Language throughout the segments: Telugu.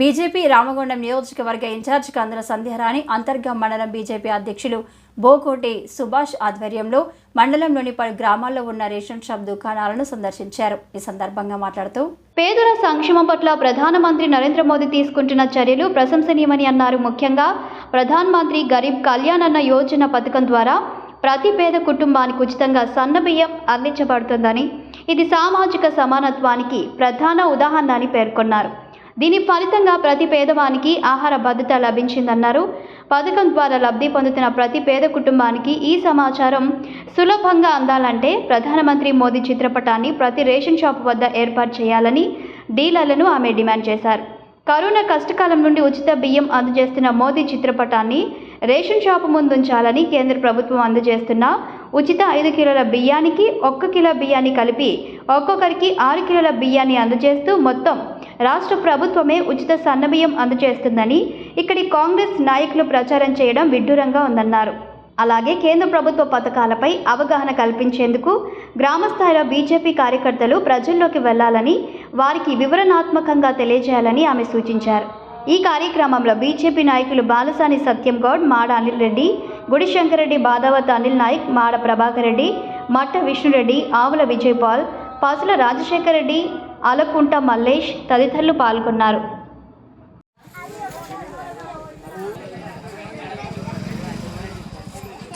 బీజేపీ రామగుండం నియోజకవర్గ ఇన్ఛార్జ్ కందుల సంధ్యారాణి అంతర్గం మండలం బీజేపీ అధ్యక్షులు బోకోటి సుభాష్ ఆధ్వర్యంలో మండలంలోని పలు గ్రామాల్లో ఉన్న రేషన్ షాప్ దుకాణాలను సందర్శించారు. ఈ సందర్భంగా మాట్లాడుతూ పేదల సంక్షేమం పట్ల ప్రధానమంత్రి నరేంద్ర మోదీ తీసుకుంటున్న చర్యలు ప్రశంసనీయమని అన్నారు. ముఖ్యంగా ప్రధాన్ మంత్రి గరీబ్ కళ్యాణ్ అన్న యోజన పథకం ద్వారా ప్రతి పేద కుటుంబానికి ఉచితంగా సన్నబియ్యం అందించబడుతుందని ఇది సామాజిక సమానత్వానికి ప్రధాన ఉదాహరణ అని పేర్కొన్నారు. దీని ఫలితంగా ప్రతి పేదవానికి ఆహార భద్రత లభించిందన్నారు. పథకం ద్వారా లబ్ధి పొందుతున్న ప్రతి పేద కుటుంబానికి ఈ సమాచారం సులభంగా అందాలంటే ప్రధానమంత్రి మోదీ చిత్రపటాన్ని ప్రతి రేషన్ షాప్ వద్ద ఏర్పాటు చేయాలని డీలర్లను ఆమె డిమాండ్ చేశారు. కరోనా కష్టకాలం నుండి ఉచిత బియ్యం అందజేస్తున్న మోదీ చిత్రపటాన్ని రేషన్ షాపు ముందుంచాలని కేంద్ర ప్రభుత్వం అందజేస్తున్న ఉచిత ఐదు కిలోల బియ్యానికి ఒక్క కిలో బియ్యాన్ని కలిపి ఒక్కొక్కరికి ఆరు కిలోల బియ్యాన్ని అందజేస్తూ మొత్తం రాష్ట్ర ప్రభుత్వమే ఉచిత సన్నబియ్యం అందజేస్తుందని ఇక్కడి కాంగ్రెస్ నాయకులు ప్రచారం చేయడం విడ్డూరంగా ఉందన్నారు. అలాగే కేంద్ర ప్రభుత్వ పథకాలపై అవగాహన కల్పించేందుకు గ్రామస్థాయిలో బీజేపీ కార్యకర్తలు ప్రజల్లోకి వెళ్ళాలని వారికి వివరణాత్మకంగా తెలియజేయాలని ఆమె సూచించారు. ఈ కార్యక్రమంలో బీజేపీ నాయకులు బాలసాని సత్యం గౌడ్ మాడ అనిల్ రెడ్డి గుడిశంకరెడ్డి బాదావత్ అనిల్ నాయక్ మాడ ప్రభాకర్ రెడ్డి మట్ట విష్ణురెడ్డి ఆవుల విజయపాల్ పాసుల రాజశేఖర్ రెడ్డి ఆలకుంట మల్లేష్ తదితరులు పాల్గొన్నారు.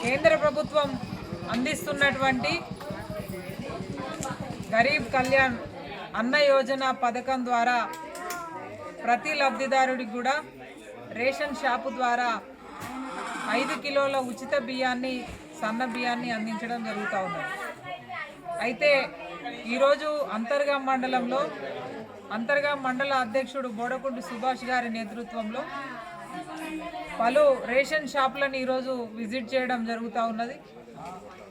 కేంద్ర ప్రభుత్వం అందిస్తున్నటువంటి గరీబ్ కళ్యాణ్ అన్న యోజన పథకం ద్వారా ప్రతి లబ్ధిదారుడికి కూడా రేషన్ షాపు ద్వారా ఐదు కిలోల ఉచిత బియ్యాన్ని సన్న బియ్యాన్ని అందించడం జరుగుతూ ఉంది అయితే ఈరోజు అంతర్గా మండలంలో అంతర్గా మండల అధ్యక్షుడు బోడకుంటు సుభాష్ గారి నేతృత్వంలో పలు రేషన్ షాపులను ఈరోజు విజిట్ చేయడం జరుగుతూ ఉన్నది.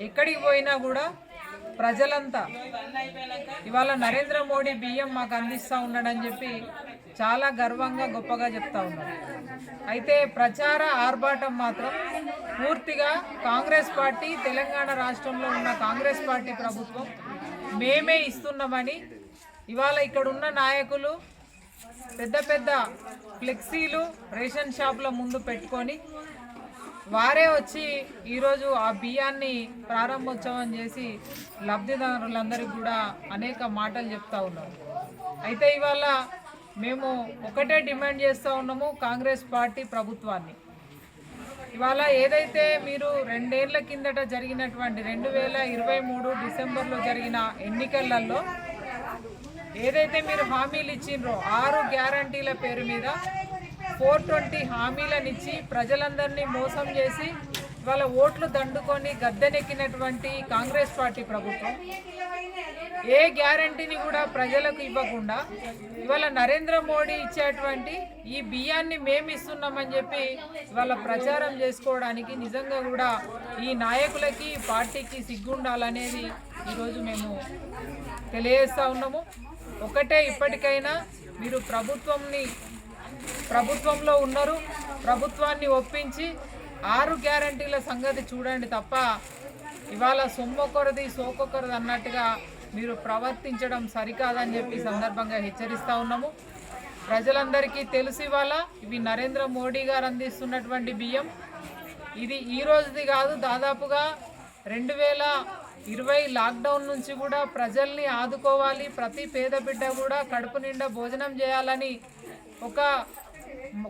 ఎక్కడికి పోయినా కూడా ప్రజలంతా ఇవాళ నరేంద్ర మోడీ బియ్యం మాకు అందిస్తూ ఉన్నాడని చెప్పి చాలా గర్వంగా గొప్పగా చెప్తా ఉన్నారు అయితే ప్రచార ఆర్భాటం మాత్రం పూర్తిగా కాంగ్రెస్ పార్టీ తెలంగాణ రాష్ట్రంలో ఉన్న కాంగ్రెస్ పార్టీ ప్రభుత్వం మేమే ఇస్తున్నామని ఇవాళ ఇక్కడున్న నాయకులు పెద్ద పెద్ద ఫ్లెక్సీలు రేషన్ షాపుల ముందు పెట్టుకొని వారే వచ్చి ఈరోజు ఆ బియ్యాన్ని ప్రారంభోత్సవం చేసి లబ్ధిదారులందరికీ కూడా అనేక మాటలు చెప్తా ఉన్నారు. అయితే ఇవాళ మేము ఒకటే డిమాండ్ చేస్తూ ఉన్నాము కాంగ్రెస్ పార్టీ ప్రభుత్వాన్ని. ఇవాళ ఏదైతే మీరు రెండేళ్ళ కిందట జరిగినటువంటి రెండు వేల ఇరవై మూడు డిసెంబర్లో జరిగిన ఎన్నికలలో ఏదైతే మీరు హామీలు ఇచ్చిండ్రో ఆరు గ్యారంటీల పేరు మీద ఫోర్ ట్వంటీ హామీలనిచ్చి ప్రజలందరినీ మోసం చేసి వాళ్ళ ఓట్లు దండుకొని గద్దెనెక్కినటువంటి కాంగ్రెస్ పార్టీ ప్రభుత్వం ఏ గ్యారంటీని కూడా ప్రజలకు ఇవ్వకుండా ఇవాళ నరేంద్ర మోడీ ఇచ్చేటువంటి ఈ బియ్యాన్ని మేము ఇస్తున్నామని చెప్పి ఇవాళ ప్రచారం చేసుకోవడానికి నిజంగా కూడా ఈ నాయకులకి పార్టీకి సిగ్గుండాలనేది ఈరోజు మేము తెలియజేస్తూ ఉన్నాము. ఒకటే ఇప్పటికైనా మీరు ప్రభుత్వంని ప్రభుత్వంలో ఉన్నారు ప్రభుత్వాన్ని ఒప్పించి ఆరు గ్యారంటీల సంగతి చూడండి తప్ప ఇవాళ సొమ్మొకరిది సోకొకరిది అన్నట్టుగా మీరు ప్రవర్తించడం సరికాదని చెప్పి సందర్భంగా హెచ్చరిస్తూ ఉన్నాము. ప్రజలందరికీ తెలుసు ఇవాళ ఇవి నరేంద్ర మోడీ గారు అందిస్తున్నటువంటి బియ్యం. ఇది ఈ రోజుది కాదు దాదాపుగా రెండు వేల ఇరవై లాక్డౌన్ నుంచి కూడా ప్రజల్ని ఆదుకోవాలి ప్రతి పేద బిడ్డ కూడా కడుపు నిండా భోజనం చేయాలని ఒక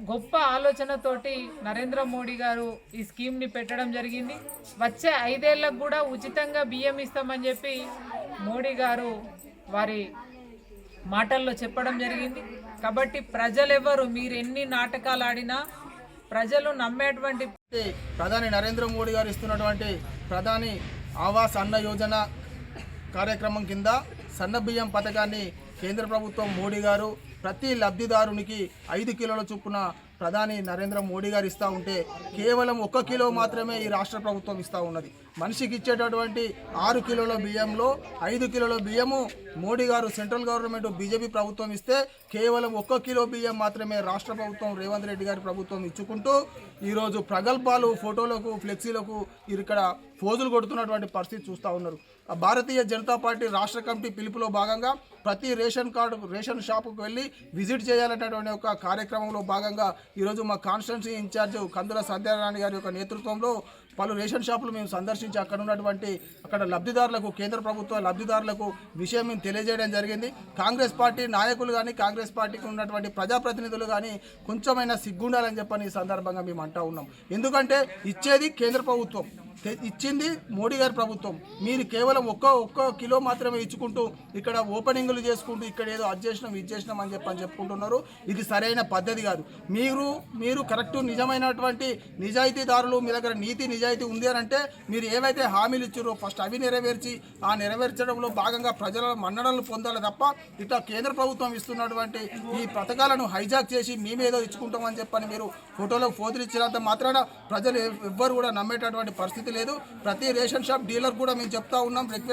గొప్ప ఆలోచనతోటి నరేంద్ర మోడీ గారు ఈ స్కీమ్ని పెట్టడం జరిగింది. వచ్చే ఐదేళ్ళకు కూడా ఉచితంగా బియ్యం ఇస్తామని చెప్పి మోడీ గారు వారి మాటల్లో చెప్పడం జరిగింది. కాబట్టి ప్రజలెవరు మీరు ఎన్ని నాటకాలు ఆడినా ప్రజలు నమ్మేటువంటి ప్రధాని నరేంద్ర మోడీ గారు ఇస్తున్నటువంటి ప్రధాని ఆవాస్ అన్న యోజన కార్యక్రమం కింద సన్న బియ్యం పథకాన్ని కేంద్ర ప్రభుత్వం మోడీ గారు ప్రతి లబ్ధిదారునికి ఐదు కిలోల చొప్పున ప్రధాని నరేంద్ర మోడీ గారు ఇస్తూ ఉంటే కేవలం ఒక్క కిలో మాత్రమే ఈ రాష్ట్ర ప్రభుత్వం ఇస్తూ ఉన్నది. మనిషికి ఇచ్చేటటువంటి ఆరు కిలోల బియ్యంలో ఐదు కిలోల బియ్యము మోడీ గారు సెంట్రల్ గవర్నమెంట్ బీజేపీ ప్రభుత్వం ఇస్తే కేవలం ఒక్క కిలో బియ్యం మాత్రమే రాష్ట్ర ప్రభుత్వం రేవంత్ రెడ్డి గారి ప్రభుత్వం ఇచ్చుకుంటూ ఈరోజు ప్రగల్భాలు ఫోటోలకు ఫ్లెక్సీలకు ఇక్కడ ఫోజులు కొడుతున్నటువంటి పరిస్థితి చూస్తూ ఉన్నారు. భారతీయ జనతా పార్టీ రాష్ట్ర కమిటీ పిలుపులో భాగంగా ప్రతి రేషన్ కార్డు రేషన్ షాపుకు వెళ్ళి విజిట్ చేయాలనేటువంటి ఒక కార్యక్రమంలో భాగంగా ఈరోజు మా కాన్స్టిట్యున్సీ ఇన్ఛార్జ్ కందుల సత్యనారాయణ గారి యొక్క నేతృత్వంలో పలు రేషన్ షాపులు మేము సందర్శించి అక్కడ ఉన్నటువంటి అక్కడ లబ్ధిదారులకు కేంద్ర ప్రభుత్వ లబ్ధిదారులకు విషయం మేము తెలియజేయడం జరిగింది. కాంగ్రెస్ పార్టీ నాయకులు కానీ కాంగ్రెస్ పార్టీకి ఉన్నటువంటి ప్రజాప్రతినిధులు కానీ కొంచెమైనా సిగ్గుండాలని చెప్పని ఈ సందర్భంగా మేము అంటా ఉన్నాం. ఎందుకంటే ఇచ్చేది కేంద్ర ప్రభుత్వం. ఇచ్చింది మోడీ గారి ప్రభుత్వం. మీరు కేవలం ఒక్క ఒక్క కిలో మాత్రమే ఇచ్చుకుంటూ ఇక్కడ ఓపెనింగ్లు చేసుకుంటూ ఇక్కడ ఏదో అది చేసినాం ఇది చేసినాం అని చెప్పి అని చెప్పుకుంటున్నారు. ఇది సరైన పద్ధతి కాదు. మీరు మీరు కరెక్ట్ నిజమైనటువంటి నిజాయితీదారులు మీ దగ్గర నీతి నిజాయితీ ఉంది అని అంటే మీరు ఏవైతే హామీలు ఇచ్చారో ఫస్ట్ అవి నెరవేర్చి ఆ నెరవేర్చడంలో భాగంగా ప్రజల మన్ననలు పొందాలి తప్ప ఇట్లా కేంద్ర ప్రభుత్వం ఇస్తున్నటువంటి ఈ పథకాలను హైజాక్ చేసి మేమేదో ఇచ్చుకుంటామని చెప్పని మీరు ఫోటోలో ఫోతులు ఇచ్చినంత మాత్రాన ప్రజలు ఎవ్వరు కూడా నమ్మేటటువంటి పరిస్థితి లేదు. ప్రతి రేషన్ షాప్ డీలర్ కూడా మేము చెప్తా ఉన్నాం